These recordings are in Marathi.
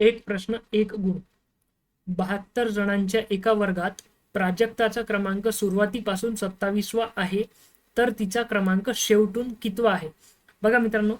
एक प्रश्न एक गुण. बहात्तर जणांच्या एका वर्गात प्राजक्ताचा क्रमांक सुरुवातीपासून सत्तावीसवा आहे तर तिचा क्रमांक शेवटून कितवा आहे? बघा मित्रांनो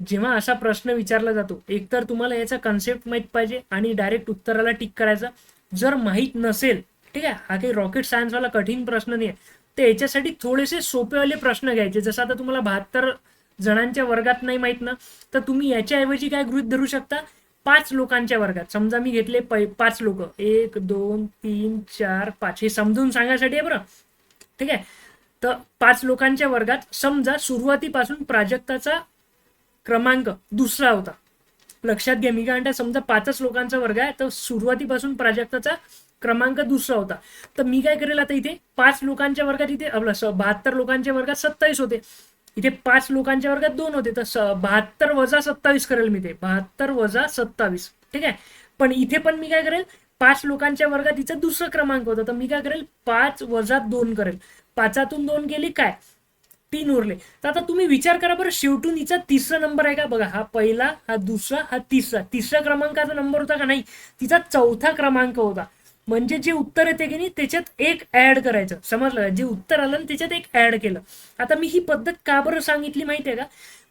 जेव्हा असा प्रश्न विचारला जातो एकतर तुम्हाला याचा कन्सेप्ट माहीत पाहिजे आणि डायरेक्ट उत्तराला टिक करायचा. जर माहीत नसेल ठीक आहे हा काही रॉकेट सायन्सवाला कठीण प्रश्न नाही आहे तर याच्यासाठी थोडेसे सोपेवाले प्रश्न घ्यायचे. जसं आता तुम्हाला बहात्तर जणांच्या वर्गात नाही माहीत ना तर तुम्ही याच्याऐवजी काय गृहित धरू शकता? पाच लोकांच्या वर्गात. समजा मी घेतले पाच लोक. एक दोन तीन चार पाच. हे समजून सांगायसाठी आहे बरं. ठीक आहे? तर पाच लोकांच्या वर्गात समजा सुरुवातीपासून प्राजक्ताचा क्रमांक दुसरा होता. लक्षात घ्या मी काय म्हणता समजा पाचच लोकांचा वर्ग आहे तर सुरुवातीपासून प्राजक्ताचा क्रमांक दुसरा होता. तर मी काय करेल आता इथे? पाच लोकांच्या वर्गात इथे आपलं बहात्तर लोकांच्या वर्गात सत्तावीस होते. इथे पाच लोकांच्या वर्गात दोन होते तर बहात्तर वजा सत्तावीस करेल मी ते. बहात्तर वजा सत्तावीस. ठीक आहे? पण इथे पण मी काय करेल पाच लोकांच्या वर्गात तिचा दुसरा क्रमांक होता तर मी काय करेल पाच वजा दोन करेल. पाचातून दोन गेली काय? तीन उरले. तर आता तुम्ही विचार करा बरं शेवटून हिचा तिसरा नंबर आहे का? बघा हा पहिला हा दुसरा हा तिसरा. तिसऱ्या क्रमांकाचा नंबर होता का नाही? तिचा चौथा क्रमांक होता. म्हणजे जे उत्तर येते की नाही त्याच्यात एक ऍड करायचं. समजलं? जे उत्तर आलं ना त्याच्यात एक ऍड केलं. आता मी ही पद्धत का बरं सांगितली माहिती आहे का?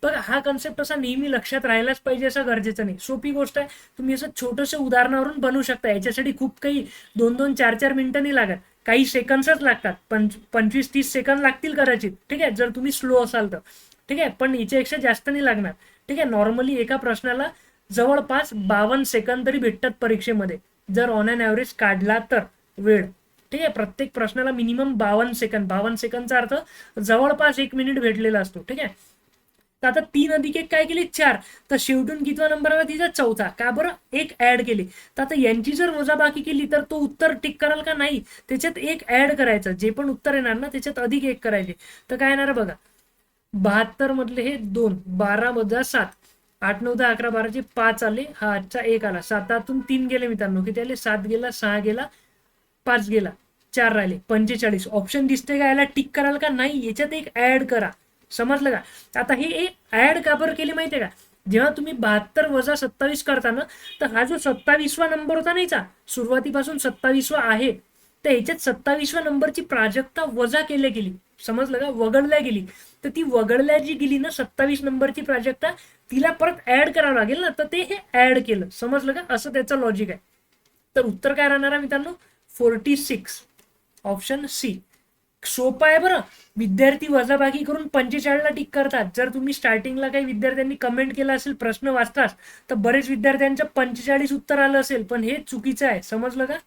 बघा हा कन्सेप्ट असा नेहमी लक्षात राहिलाच पाहिजे असं गरजेचं नाही. सोपी गोष्ट आहे. तुम्ही असं छोटंसं उदाहरणावरून बनवू शकता. याच्यासाठी खूप काही दोन दोन चार चार मिनटं नाही लागत काही सेकंड्सच लागतात. पंच पंचवीस तीस सेकंद लागतील कदाचित. ठीक आहे? जर तुम्ही स्लो असाल तर. ठीक आहे? पण याच्यापेक्षा जास्त नाही लागणार. ठीक आहे? नॉर्मली एका प्रश्नाला जवळपास बावन्न सेकंद तरी भेटतात परीक्षेमध्ये. जर ऑन अन ॲव्हरेज काढला तर वेळ. ठीक आहे? प्रत्येक प्रश्नाला मिनिमम बावन्न सेकंद बावन्न सेकंदचा अर्थ जवळपास एक मिनिट भेटलेला असतो. ठीक आहे? तर आता तीन अधिक एक काय केली? चार. तर शेवटून कितवा नंबर आला तिचा? चौथा. का बरं? एक ऍड केली. तर आता यांची जर वजाबाकी केली तर तो उत्तर टिक कराल का नाही? त्याच्यात एक ऍड करायचं. जे पण उत्तर येणार ना त्याच्यात अधिक एक करायचे. तर काय येणार बघा? बहात्तर मधले हे दोन. बारा वजा सात. आठ नऊ दहा अकरा बाराचे पाच आले. हा आजचा एक आला. सातातून तीन गेले मित्रांनो. किती आले? सात गेला सहा गेला पाच गेला चार राहिले. पंचेचाळीस. ऑप्शन दिसते का? याला टिक कराल का? नाही. याच्यात एक ऍड करा. समजलं का? आता हे एक ऍड का बरं केली माहितीये का? जेव्हा तुम्ही बहात्तर वजा सत्तावीस करता ना तर हा जो सत्तावीसवा नंबर होता नाहीचा सुरुवातीपासून सत्तावीसवा आहे. तर याच्यात सत्तावीसव्या नंबरची प्राजक्ता वजा केली गेली. समजलं का वगळल्या गेली. तर ती वगळल्या जी गेली ना सत्तावीस नंबरची प्राजक्ता तिला परत ऍड करावं लागेल ना? तर ते हे ऍड केलं. समजलं का? असं त्याचं लॉजिक आहे. तर उत्तर काय राहणार आहे मित्रांनो? फोर्टी सिक्स ऑप्शन सी सोपं आहे बरं. विद्यार्थी वजाबाकी करून पंचेचाळीसला टिक करतात. जर तुम्ही स्टार्टिंगला काही विद्यार्थ्यांनी कमेंट केला असेल प्रश्न वाचताच तर बरेच विद्यार्थ्यांचं पंचेचाळीस उत्तर आलं असेल. पण हे चुकीचं आहे. समजलं का?